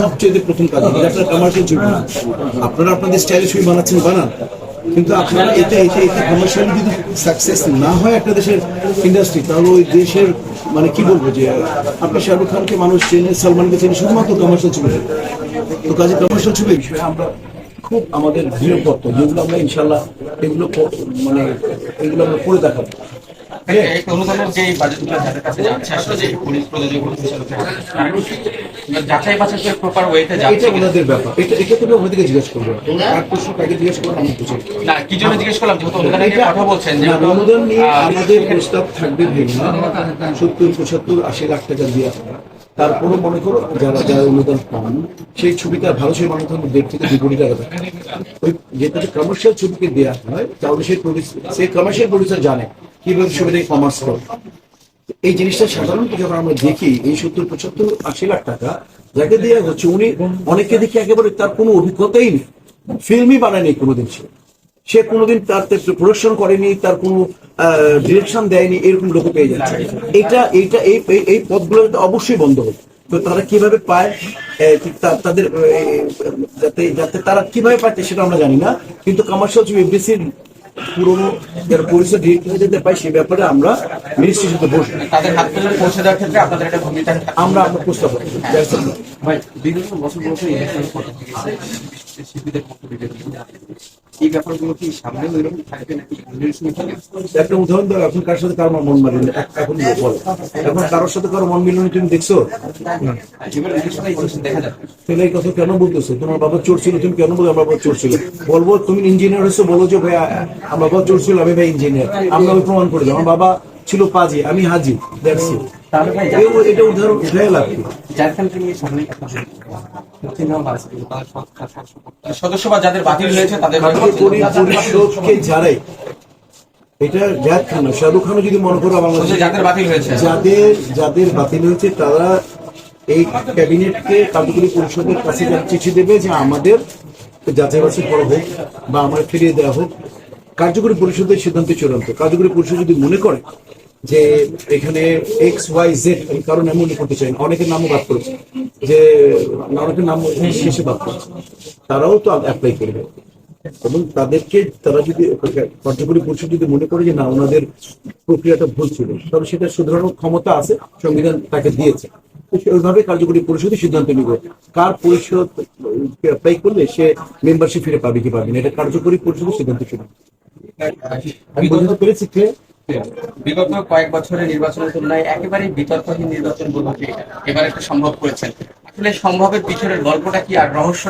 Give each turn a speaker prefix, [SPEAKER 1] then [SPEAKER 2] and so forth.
[SPEAKER 1] সবচেয়ে প্রথম কাজ আপনার কমার্শিয়াল ছবি। আপনারা আপনাদের স্টাইলে ছবি বানাচ্ছেন, বানান। কিন্তু আপনারা এটা এটা এটা কমার্শিয়াল যদি সাকসেস না হয় একটা দেশের ইন্ডাস্ট্রি তাহলে ওই দেশের মানে কি বলব যে, আপনি শাহরুখ খানকে মানুষ চেনে, সালমানকে চেনে, শুধুমাত্র কমার্শিয়াল ছবি তো কাজে কমার্শিয়াল ছবি বিষয়ে আমরা খুব আমাদের দৃঢ়পত্র যেগুলো আমরা ইনশাল্লাহ এগুলো মানে এগুলো আমরা করে দেখাবো।
[SPEAKER 2] এই অনুদানের যে বাজেটগুলো যাদের কাছে যাচ্ছে আসলে যে পুলিশ প্রযোজক যাচাই বাছাই করে প্রপার ওয়েতে যাচ্ছে
[SPEAKER 1] এটা ওনাদের ব্যাপার। এটা এটা তুমি ওনাদেরকে জিজ্ঞেস করবে। তোমরা প্রশ্ন তাকে জিজ্ঞেস করো আমি বুঝি
[SPEAKER 2] না। কি জন্য জিজ্ঞেস করলাম? যেহেতু অনুদানের নিয়ে কথা বলছেন যে
[SPEAKER 1] অনুদান নিয়ে আমাদের প্রস্তাব থাকবে ভিন্ন। সত্তর পঁচাত্তর আশি লাখ টাকা দিয়ে তারপরে মনে করো যারা যারা অনুদান পান সেই ছবিটা ভালো সেই মানুষ দেড় থেকে কোটি টাকা। ওই যেটা কমার্শিয়াল ছবিকে দেওয়া হয় তাহলে সেই প্রডিউসার সেই কমার্শিয়াল প্রডিউসার জানে। কীভাবে ছবিটাকে কমার্স করে। এই জিনিসটা সাধারণত যখন আমরা দেখি, এই সত্তর পঁচাত্তর, আশি লাখ টাকা যাকে দেওয়া হচ্ছে, উনি অনেকে দেখি একেবারে তার কোনো অভিজ্ঞতাই নেই। ফিল্মই বানায়নি কোনোদিন সে। সে কোনোদিন তার প্রোডাকশন করেনি, তার কোনো ডিরেকশন দেয়নি, এরকম লোক পেয়ে যাচ্ছে। এটা এইটা এই, এই- পদগুলো অবশ্যই বন্ধ হোক তো তারা কীভাবে পায়? তাদের যাতে যাতে তারা কীভাবে পায় সেটা আমরা জানি না। কিন্তু কমার্শিয়াল এফডিসির পুরোনো যারা পরিচয় ডিরেক্ট হয়ে যেতে পায় সে ব্যাপারে আমরা মিনিস্ট্রির সাথে বসবো।
[SPEAKER 2] তাদের হাত পর্যন্ত পৌঁছে দেওয়ার ক্ষেত্রে আপনাদের একটা ভূমিকা
[SPEAKER 1] আমরা আমরা প্রস্তাব করব।
[SPEAKER 3] ভাই বছর বছর ইলেকশন শিল্পীদের এই ব্যাপারগুলো কি সামনে ওইরকম থাকবে নাকি
[SPEAKER 1] একটা উদাহরণ দাও এখন কার সাথে কার মন মারিনি এখন বল। এখন কারোর সাথে কারও মন মিলনি তুমি দেখছ? তাহলে এই কথা কেন বলতেছো? তোমার বাবা চোর ছিল তুমি কেন বলো? আমার বাবা চোর ছিল। বলব তুমি ইঞ্জিনিয়ার হয়েছো বলো যে ভাই আমার বাবা চোর ছিল আমি ভাই ইঞ্জিনিয়ার আমরা ওই প্রমাণ করে দিই আমার বাবা ছিল পাজি আমি হাজি দ্যাটস ইট এটা উদাহরণ
[SPEAKER 2] সদস্য বা যাদের বাতিল হয়েছে তাদের
[SPEAKER 1] পরিষদকে যারাই এটা জাত খান শাহরুখ খানও যদি মনে করো বাংলাদেশে
[SPEAKER 2] যাদের বাতিল হয়েছে।
[SPEAKER 1] যাদের যাদের বাতিল হয়েছে তারা এই ক্যাবিনেটকে কার্যকরী পরিষদের কাছে চিঠি দেবে যে আমাদের যাচাই বাছাই করা হোক বা আমার ফিরিয়ে দেওয়া হোক কার্যকরী পরিষদের সিদ্ধান্ত চূড়ান্ত। কার্যকরী পরিষদ যদি মনে করে যে এখানে এক্স ওয়াই জেড আমি কারণ মনে করতে চাই অনেকের নামও বাদ করেছে যে অনেকের নাম শেষে বাদ করেছে তারাও তো অ্যাপ্লাই করবে। এবং তাদেরকে তারা যদি কার্যকরী পরিষদ যদি মনে করে যে না, ওনাদের প্রক্রিয়াটা ভুল ছিল তবে সেটা শুধরানোর ক্ষমতা আছে, সংবিধান তাকে দিয়েছে। ওইভাবে কার্যকরী পরিষদই সিদ্ধান্ত নিবে। কার পরিষদ অ্যাপ্লাই করলে সে মেম্বারশিপ ফিরে পাবে কি পাবে না? এটা কার্যকরী পরিষদের সিদ্ধান্ত ছিল।
[SPEAKER 2] বিগত কয়েক বছরের নির্বাচনের তুলনায় একেবারে বিতর্কহীন নির্বাচন বলতে এবার একটা সম্ভব করেছেন। আসলে সম্ভবের পিছনের গল্পটা কি আর রহস্য